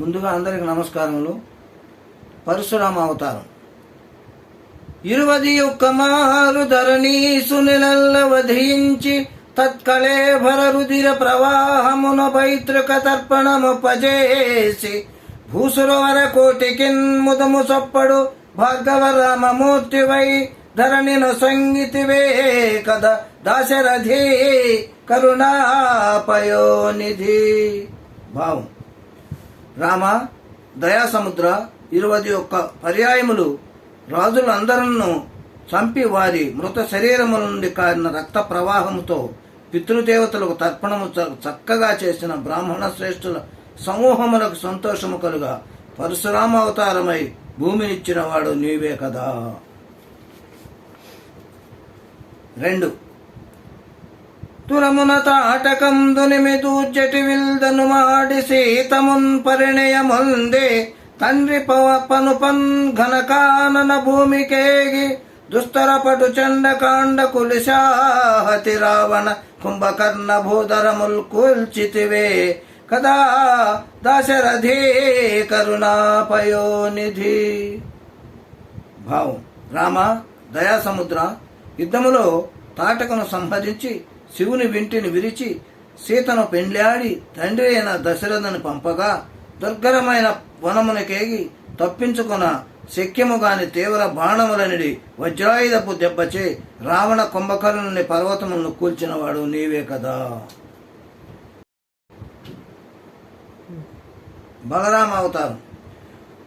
ముందుగా అందరికి నమస్కారములు. పరశురామ అవతారం. ఇరువది యొక్క మారు ధరణీసు వధించి తత్కళేభర రుదిర ప్రవాహమున పైతృక తర్పణము పజేసి భూసురవర కోటికిన్ ముదము సొప్పడు భార్గవ రామమూర్తివై ధరణిను సంగీతివే కద దాశరథి కరుణాపయోనిధి. భావం రామ దయాసముద్ర ఇరవై ఒక్క పర్యాయములు రాజులందరూ చంపి వారి మృత శరీరముల నుండి కారిన రక్త ప్రవాహముతో పితృదేవతలకు తర్పణము చ- చక్కగా చేసిన బ్రాహ్మణ శ్రేష్ఠుల సమూహములకు సంతోషము కలుగా పరశురామ అవతారమై భూమినిచ్చిన వాడు నీవే కదా. రెండు తురమున తాటకందునిమి దూర్జటి విల్దను మాడి సీతమున్ పరిణయముందే తండ్రి పవ పనుపన్ ఘనకానన భూమికేగి దుస్తరపటు చండకాండ కులిశాహతి రావణ కుంభకర్ణ భూధరముల్ కూల్చితివే. కదా దశరథే కరుణాపయోనిధి. భావం రామ దయాసముద్ర యుద్ధములో తాటకను సంహరించి శివుని వింటిని విరిచి సీతను పెండ్లాడి తండ్రి అయిన దశరథుని పంపగా దుర్గరమైన వనమునకేగి తప్పించుకున్న శక్యము గాని తీవ్ర బాణములనిడి వజ్రాయుధపు దెబ్బచే రావణ కుంభకర్ణుని పర్వతములను కూల్చినవాడు నీవే కదా. బలరామ అవతారం.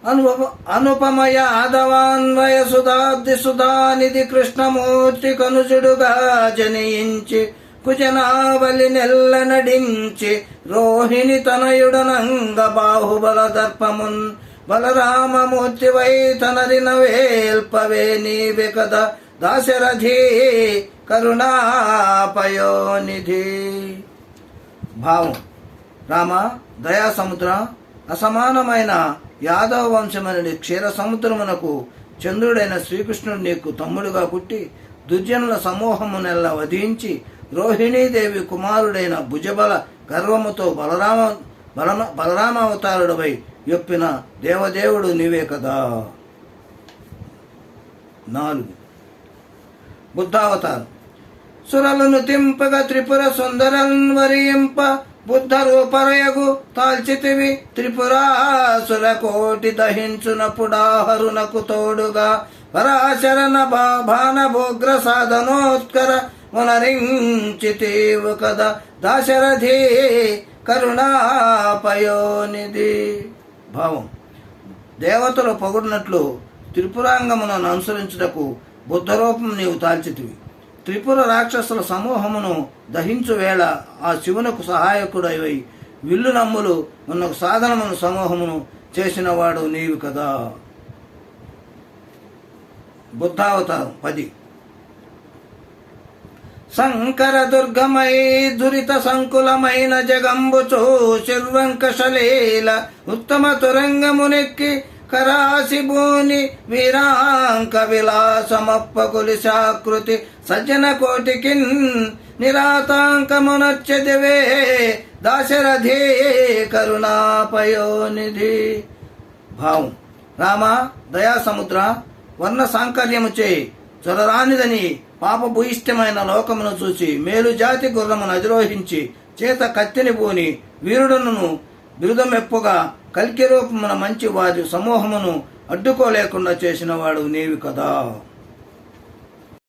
అనుప అనుపమయ ఆదవాన్వయ సుధాబ్ది సుధానిధి కృష్ణమూర్తి కనుజుడుగా జనించి కుజనావలి నెల్ల నడించి రోహిణి తనయుడనంగ బాహుబల దర్పమున్ బలరామమూర్తివై తనరిన వేల్పవే నీవే కదా దాశరథి కరుణాపయోనిధి. భావం. రామ దయా సముద్ర అసమానమైన యాదవ వంశమని క్షీర సముద్రమునకు చంద్రుడైన శ్రీకృష్ణుడు నీకు తమ్ముడుగా పుట్టి దుర్జనుల సమూహమునెల్లా వధించి రోహిణీదేవి కుమారుడైన భుజబల గర్వముతో బలరామ బలమ బలరామావతారుడవై యొప్పిన దేవదేవుడు నీవే కదా. నాలుగు. బుద్ధావతారం. సురలను తింపగ త్రిపుర సుందరన్వరింప బుద్ధ రూపరయగు తాల్చితివి త్రిపురాసుర కోటి దహించునపుడాహరునకు తోడుగా పరాశరణ భాన భోగ్ర సాధనోత్కర మునరించితీవు కదా దాశరథి కరుణాపయోనిధి. భావం. దేవతలు పొగుడినట్లు త్రిపురాంగమును అనుసరించుటకు బుద్ధరూపం నీవు తాల్చితివి. త్రిపుర రాక్షసుల సమూహమును దహించు వేళ ఆ శివునకు సహాయకుడై విల్లు నమ్ములు ఉన్న సాధనమును సమూహమును చేసినవాడు నీవు కదా. బుద్ధావతారం పది. శంకర దుర్గమై దురిత సంకులమైన జగంబు చూశిర్వంకశలీల ఉత్తమ తురంగమునెక్కి కరాశిభూని వీరాంక విలాసమప్ప కులిశాకృతి సజ్జన కోటికిన్ నిరాతాంకమునచ్చదివే దాశరథి కరుణాపయోనిధి. భావం. రామ దయాసముద్ర వర్ణ సాంకర్యము చేయి. చొరరానిదని పాపభూయిష్టమైన లోకమును చూసి మేలు జాతి గుర్రమును అధిరోహించి చేత కత్తిని పూని వీరుడును బిరుదమెప్పుగా కల్కి రూపమున మంచి వారి సమూహమును అడ్డుకోలేకుండా చేసిన వాడు నీవి కదా.